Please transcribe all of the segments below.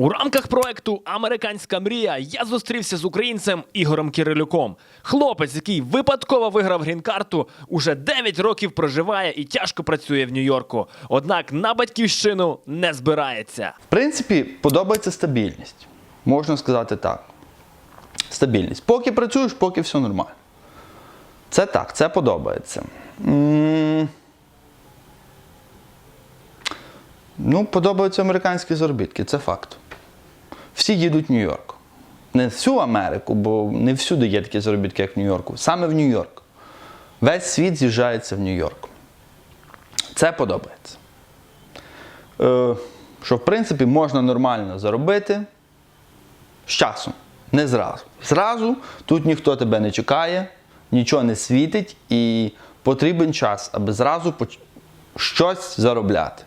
У рамках проекту Американська мрія я зустрівся з українцем Ігорем Кирилюком. Хлопець, який випадково виграв грін-карту, уже 9 років проживає і тяжко працює в Нью-Йорку. Однак на батьківщину не збирається. В принципі, подобається стабільність. Можна сказати так. Стабільність. Поки працюєш, поки все нормально. Це так, це подобається. Ну, подобаються американські заробітки, це факт. Всі їдуть в Нью-Йорк. Не всю Америку, бо не всюди є такі заробітки, як в Нью-Йорку. Саме в Нью-Йорк. Весь світ з'їжджається в Нью-Йорк. Це подобається. Е, що, в принципі, можна нормально заробити з часом, не зразу. Зразу тут ніхто тебе не чекає, нічого не світить, і потрібен час, аби зразу щось заробляти.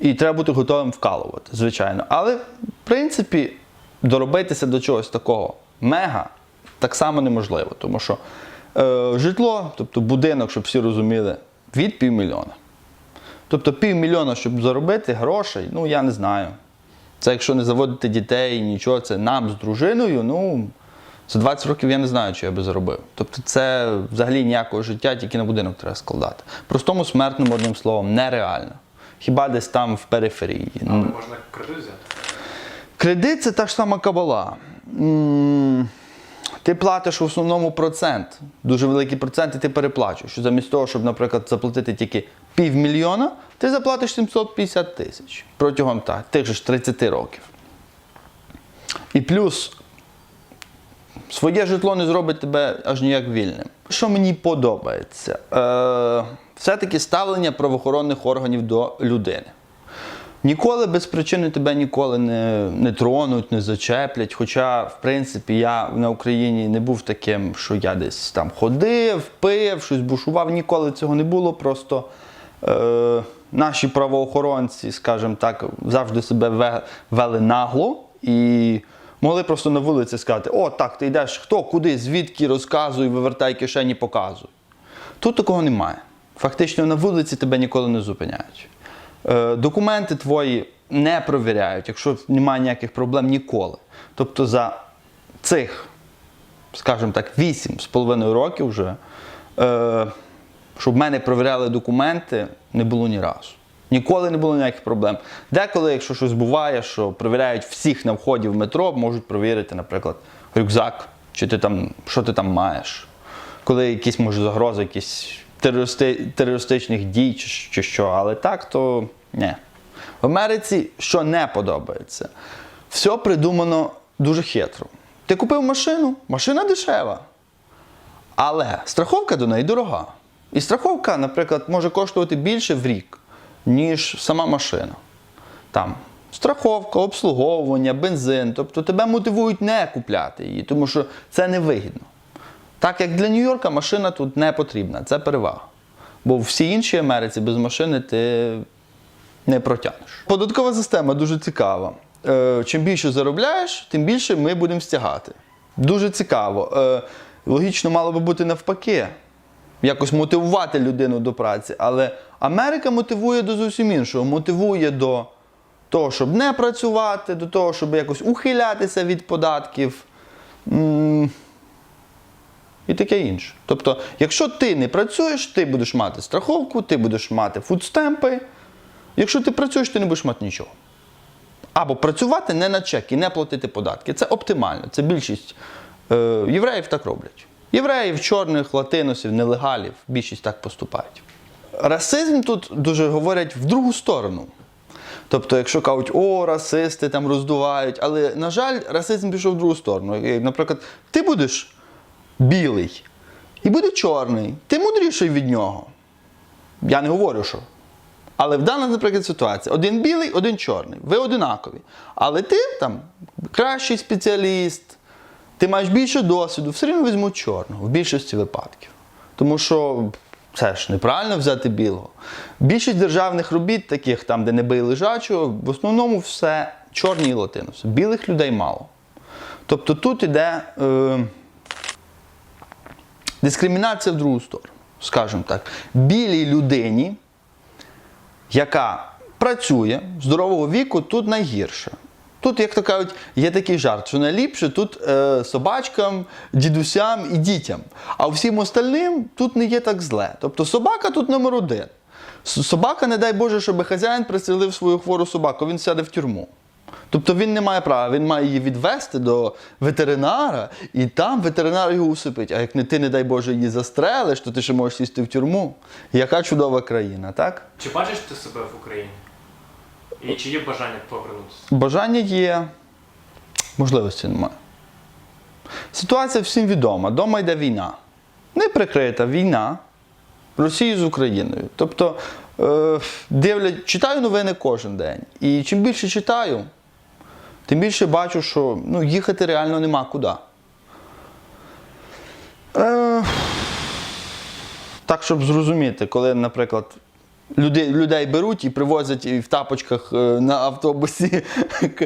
І треба бути готовим вкалувати, звичайно. Але, в принципі, доробитися до чогось такого мега так само неможливо, тому що е, житло, тобто будинок, щоб всі розуміли, від півмільйона. Тобто півмільйона, щоб заробити грошей, ну я не знаю. Це якщо не заводити дітей, нічого, це нам з дружиною, ну за 20 років я не знаю, чи я би заробив. Тобто це взагалі ніякого життя, тільки на будинок треба складати. Простому смертному, одним словом, нереально. Хіба десь там в периферії. Ну, Можна кредит взяти. Кредит це та ж сама кабала. Ти платиш в основному процент, дуже великий процент, і ти переплачуєш. Замість того, щоб, наприклад, заплатити тільки півмільйона, ти заплатиш 750 тисяч протягом так, тих же ж 30 років. І плюс своє житло не зробить тебе аж ніяк вільним. Що мені подобається? Е, все-таки ставлення правоохоронних органів до людини. Ніколи без причини тебе ніколи не, не тронуть, не зачеплять. Хоча, в принципі, я на Україні не був таким, що я десь там ходив, пив, щось бушував. Ніколи цього не було. Просто е, наші правоохоронці, скажімо так, завжди себе вели нагло і могли просто на вулиці сказати: О, так, ти йдеш хто, куди, звідки розказуй, вивертай кишені, показуй. Тут такого немає. Фактично на вулиці тебе ніколи не зупиняють. Е, документи твої не провіряють, якщо немає ніяких проблем ніколи. Тобто за цих, скажімо так, 8,5 років вже, е, щоб мене провіряли документи, не було ні разу. Ніколи не було ніяких проблем. Деколи, якщо щось буває, що перевіряють всіх на вході в метро, можуть провірити, наприклад, рюкзак, чи ти там, що ти там маєш. Коли якісь може загрози, якісь терористи, терористичних дій чи, що. Але так, то ні. В Америці що не подобається, все придумано дуже хитро. Ти купив машину, машина дешева. Але страховка до неї дорога. І страховка, наприклад, може коштувати більше в рік, ніж сама машина. Там страховка, обслуговування, бензин. Тобто тебе мотивують не купляти її, тому що це невигідно. Так як для Нью-Йорка машина тут не потрібна, це перевага. Бо в всій іншій Америці без машини ти не протягнеш. Податкова система дуже цікава. Е, чим більше заробляєш, тим більше ми будемо стягати. Дуже цікаво. Е, логічно мало би бути навпаки. Якось мотивувати людину до праці. Але Америка мотивує до зовсім іншого. Мотивує до того, щоб не працювати, до того, щоб якось ухилятися від податків. І таке інше. Тобто, якщо ти не працюєш, ти будеш мати страховку, ти будеш мати фудстемпи. Якщо ти працюєш, ти не будеш мати нічого. Або працювати не на чек і не платити податки. Це оптимально. Це більшість е, євреїв так роблять. Євреїв, чорних, латиносів, нелегалів, більшість так поступають. Расизм тут дуже говорять в другу сторону. Тобто, якщо кажуть, о, расисти там роздувають, але, на жаль, расизм пішов в другу сторону. Наприклад, ти будеш білий і буде чорний, ти мудріший від нього. Я не говорю, що. Але в даній, наприклад, ситуації один білий, один чорний. Ви одинакові. Але ти там кращий спеціаліст, ти маєш більше досвіду, все одно візьмуть чорного в більшості випадків. Тому що це ж неправильно взяти білого. Більшість державних робіт, таких там, де не бий лежачого, в основному все чорні і латиноси. Білих людей мало. Тобто тут іде е, дискримінація в другу сторону, скажімо так. Білій людині яка працює здорового віку, тут найгірше. Тут, як то кажуть, є такий жарт, що найліпше тут е, собачкам, дідусям і дітям. А всім остальним тут не є так зле. Тобто собака тут номер один. Собака, не дай Боже, щоб хазяїн пристрелив свою хвору собаку, він сяде в тюрму. Тобто він не має права, він має її відвести до ветеринара, і там ветеринар його усипить. А як не ти, не дай Боже, її застрелиш, то ти ще можеш сісти в тюрму. Яка чудова країна, так? Чи бачиш ти себе в Україні? І чи є бажання повернутися? Бажання є, можливості немає. Ситуація всім відома. Дома йде війна. Не прикрита війна Росії з Україною. Тобто, е, дивлять, читаю новини кожен день. І чим більше читаю, тим більше бачу, що ну, їхати реально нема куди. Е, так, щоб зрозуміти, коли, наприклад, людей, людей беруть і привозять і в тапочках е, на автобусі,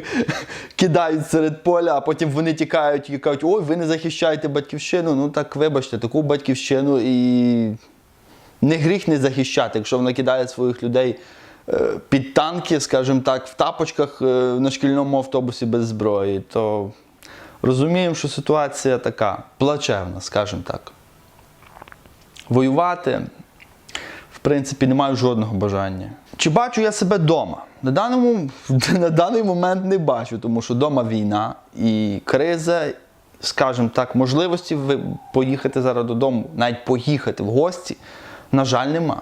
кидають серед поля, а потім вони тікають і кажуть, ой, ви не захищаєте батьківщину. Ну так вибачте, таку батьківщину і не гріх не захищати, якщо вона кидає своїх людей під танки, скажімо так, в тапочках е, на шкільному автобусі без зброї, то розуміємо, що ситуація така плачевна, скажімо так. Воювати, в принципі, не маю жодного бажання. Чи бачу я себе вдома? На, даному, на даний момент не бачу, тому що вдома війна і криза, скажімо так, можливості поїхати зараз додому, навіть поїхати в гості, на жаль, нема.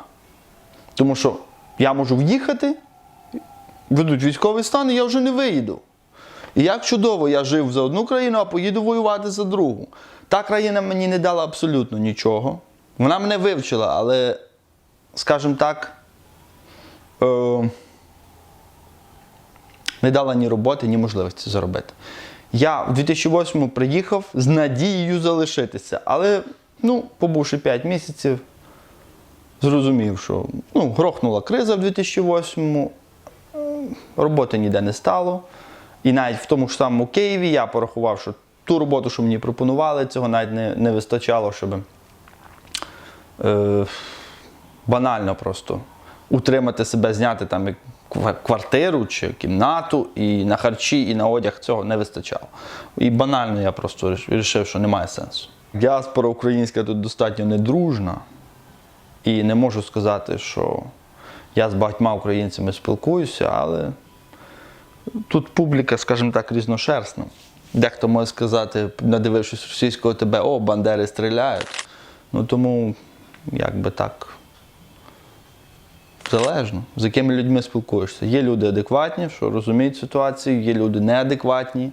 Тому що я можу в'їхати, ведуть військовий стан, і я вже не виїду. І як чудово, я жив за одну країну, а поїду воювати за другу. Та країна мені не дала абсолютно нічого. Вона мене вивчила, але, скажімо так, е, не дала ні роботи, ні можливості заробити. Я в 2008 приїхав з надією залишитися, але, ну, побувши 5 місяців, зрозумів, що ну, грохнула криза в 2008-му, роботи ніде не стало. І навіть в тому ж самому Києві я порахував, що ту роботу, що мені пропонували, цього навіть не, не вистачало, щоб е, банально просто утримати себе, зняти там як квартиру чи кімнату, і на харчі, і на одяг цього не вистачало. І банально я просто вирішив, що немає сенсу. Діаспора українська тут достатньо недружна. І не можу сказати, що я з багатьма українцями спілкуюся, але тут публіка, скажімо так, різношерстна. Дехто може сказати, надивившись російського ТБ, о, бандери стріляють. Ну тому, як би так, залежно, з якими людьми спілкуєшся. Є люди адекватні, що розуміють ситуацію, є люди неадекватні,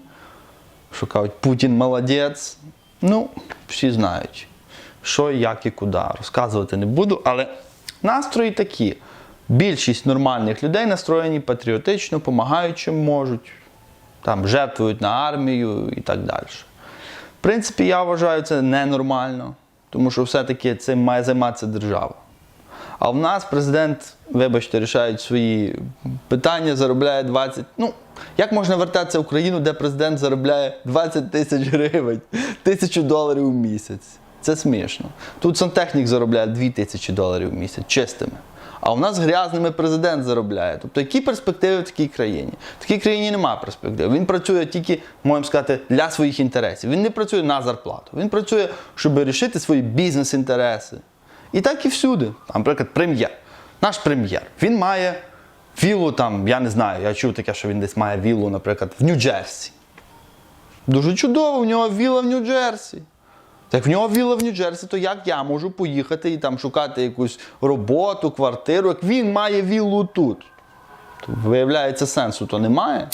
що кажуть, Путін молодець. Ну, всі знають, що, як і куди. Розказувати не буду, але настрої такі. Більшість нормальних людей настроєні патріотично, допомагають чим можуть, там, жертвують на армію і так далі. В принципі, я вважаю це ненормально, тому що все-таки цим має займатися держава. А в нас президент, вибачте, рішають свої питання, заробляє 20. Ну, як можна вертатися в Україну, де президент заробляє 20 тисяч гривень, тисячу доларів у місяць? Це смішно. Тут сантехнік заробляє 2 тисячі доларів в місяць чистими. А у нас грязними президент заробляє. Тобто, які перспективи в такій країні? В такій країні немає перспектив. Він працює тільки, можемо сказати, для своїх інтересів. Він не працює на зарплату. Він працює, щоб рішити свої бізнес-інтереси. І так і всюди. Там, Наприклад, прем'єр. Наш прем'єр. Він має віллу там, я не знаю, я чув таке, що він десь має віллу, наприклад, в Нью-Джерсі. Дуже чудово, в нього вілла в Нью-Джерсі. Так в нього вілла в Нью-Джерсі, то як я можу поїхати і там шукати якусь роботу, квартиру, як він має віллу тут? То, виявляється, сенсу то немає.